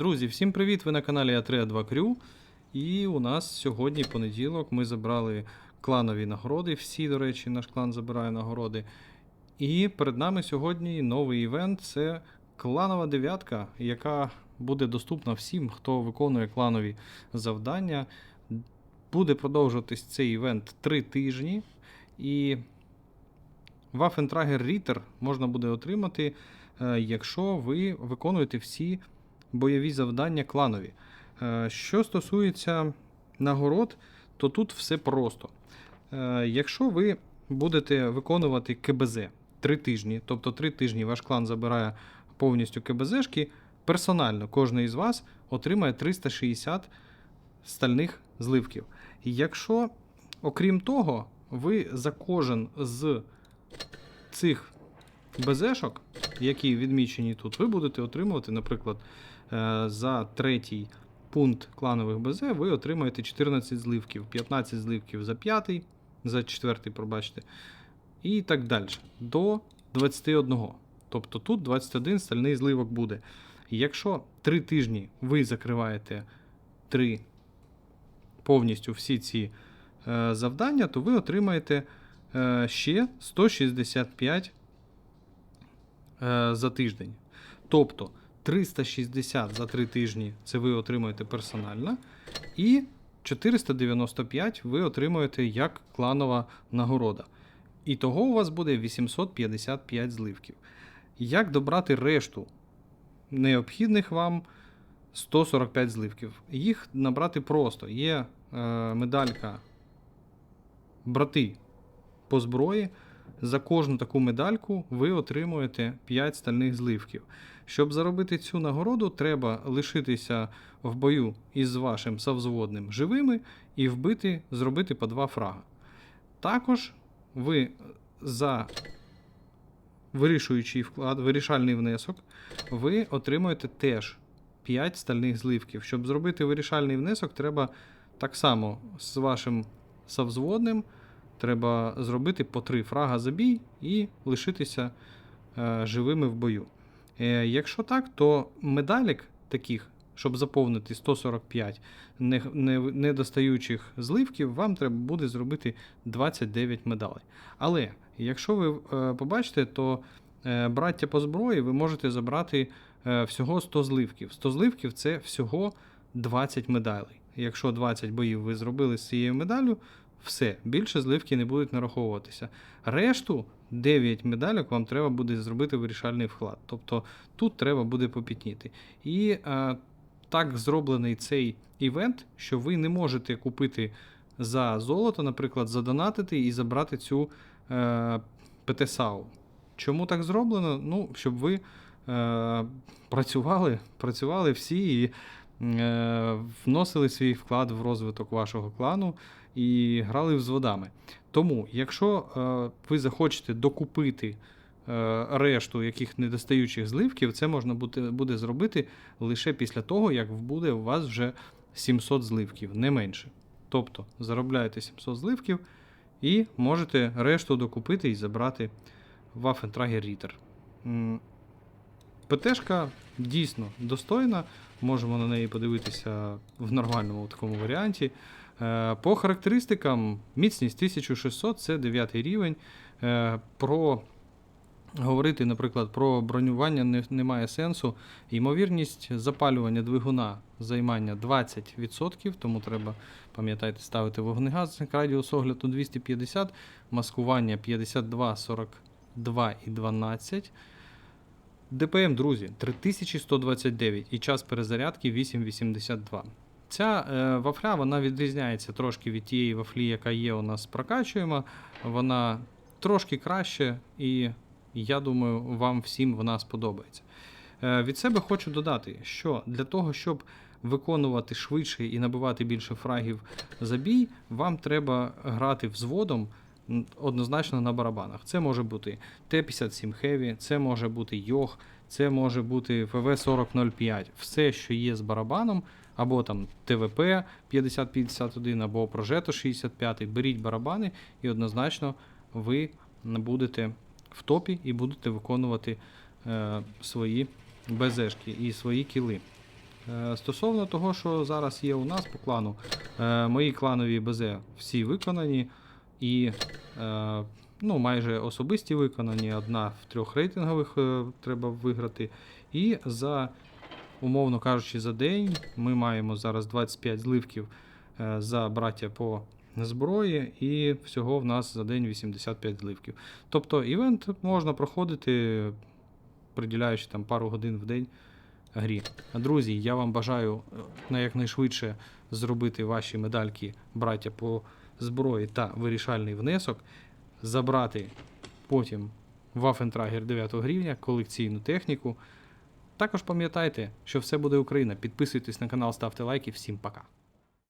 Друзі, всім привіт! Ви на каналі А3 2 Крю. І у нас сьогодні понеділок. Ми забрали кланові нагороди. Всі, до речі, наш клан забирає нагороди. І перед нами сьогодні новий івент це кланова дев'ятка, яка буде доступна всім, хто виконує кланові завдання. Буде продовжуватись цей івент 3 тижні. І Waffentrager Ritter можна буде отримати, е, якщо ви виконуєте всі бойові завдання кланові. Е, Що стосується нагород, то тут все просто. Е, Якщо ви будете виконувати КБЗ 3 тижні, тобто 3 тижні ваш клан забирає повністю КБЗшки, персонально кожен із вас отримає 360 стальних зливків. Якщо, окрім того, ви за кожен з цих БЗшок, які відмічені тут, ви будете отримувати, наприклад, за третій пункт кланових БЗ ви отримаєте 14 зливків, 15 зливків за п'ятий, за четвертий, пробачте, і так далі. До 21. Тобто тут 21 стальний зливок буде. Якщо 3 тижні ви закриваєте 3 повністю всі ці е, завдання, то ви отримаєте е, ще 165 е, за тиждень. Тобто 360 за 3 тижні це ви отримуєте персонально, і 495 ви отримуєте як кланова нагорода. І того у вас буде 855 зливків. Як добрати решту необхідних вам 145 зливків? Їх набрати просто. Є е, медалька брати по зброї. За кожну таку медальку ви отримуєте 5 стальних зливків. Щоб заробити цю нагороду, треба лишитися в бою із вашим совзводним живими і вбити, зробити по 2 фрага. Також ви за вирішуючий вклад, вирішальний внесок, ви отримуєте теж 5 стальних зливків. Щоб зробити вирішальний внесок, треба так само з вашим совзводним. Треба зробити по 3 фрага за бій і лишитися е, живими в бою. Е, якщо так, то медалік таких, щоб заповнити 145 не, не, недостаючих зливків, вам треба буде зробити 29 медалей. Але якщо ви е, побачите, то е, браття по зброї ви можете забрати всього 100 зливків. 100 зливків це всього 20 медалей. Якщо 20 боїв ви зробили з цією медаллю, все, більше зливки не будуть нараховуватися. Решту 9 медалек вам треба буде зробити вирішальний вклад. Тобто тут треба буде попітніти. І е, так зроблений цей івент, що ви не можете купити за золото, наприклад, задонатити і забрати цю е, ПТСАУ. Чому так зроблено? Ну, щоб ви е, працювали, працювали всі і е, вносили свій вклад в розвиток вашого клану і грали взводами. Тому, якщо е, ви захочете докупити е, решту яких недостаючих зливків, це можна буде, буде зробити лише після того, як буде у вас вже 700 зливків, не менше. Тобто заробляєте 700 зливків і можете решту докупити і забрати Waffentrager Ritter. ПТшка дійсно достойна, можемо на неї подивитися в нормальному такому варіанті. Е, По характеристикам, міцність 1600 це 9 рівень. Е, Про говорити, наприклад, про бронювання не, немає сенсу. Ймовірність запалювання двигуна займання 20%, тому треба, пам'ятайте, ставити вогнегазник, радіус огляду 250, маскування 52, 42 і 12. ДПМ, друзі, 3129 і час перезарядки 8,82. Ця е, вафля вона відрізняється трошки від тієї вафлі, яка є у нас прокачуємо. Вона трошки краще, і я думаю, вам всім вона сподобається. Е, від себе хочу додати, що для того, щоб виконувати швидше і набивати більше фрагів за бій, вам треба грати взводом однозначно на барабанах. Це може бути Т-57 Heavy, це може бути Йог, це може бути ФВ-4005. Все, що є з барабаном, або там ТВП 5051, або Прожето 65. Беріть барабани, і однозначно ви будете в топі і будете виконувати е, свої БЗшки і свої кіли. Е, Стосовно того, що зараз є у нас по клану, е, мої кланові БЗ всі виконані і е, ну, майже особисті виконані. Одна в трьох рейтингових е, треба виграти. І за, умовно кажучи, за день ми маємо зараз 25 зливків е, за браття по зброї, і всього в нас за день 85 зливків. Тобто івент можна проходити, приділяючи там пару годин в день грі. Друзі, я вам бажаю е, наякнайшвидше зробити ваші медальки браття по зброї та вирішальний внесок, забрати потім Waffentrager 9 рівня, колекційну техніку. Також пам'ятайте, що все буде Україна. Підписуйтесь на канал, ставте лайки. Всім пока.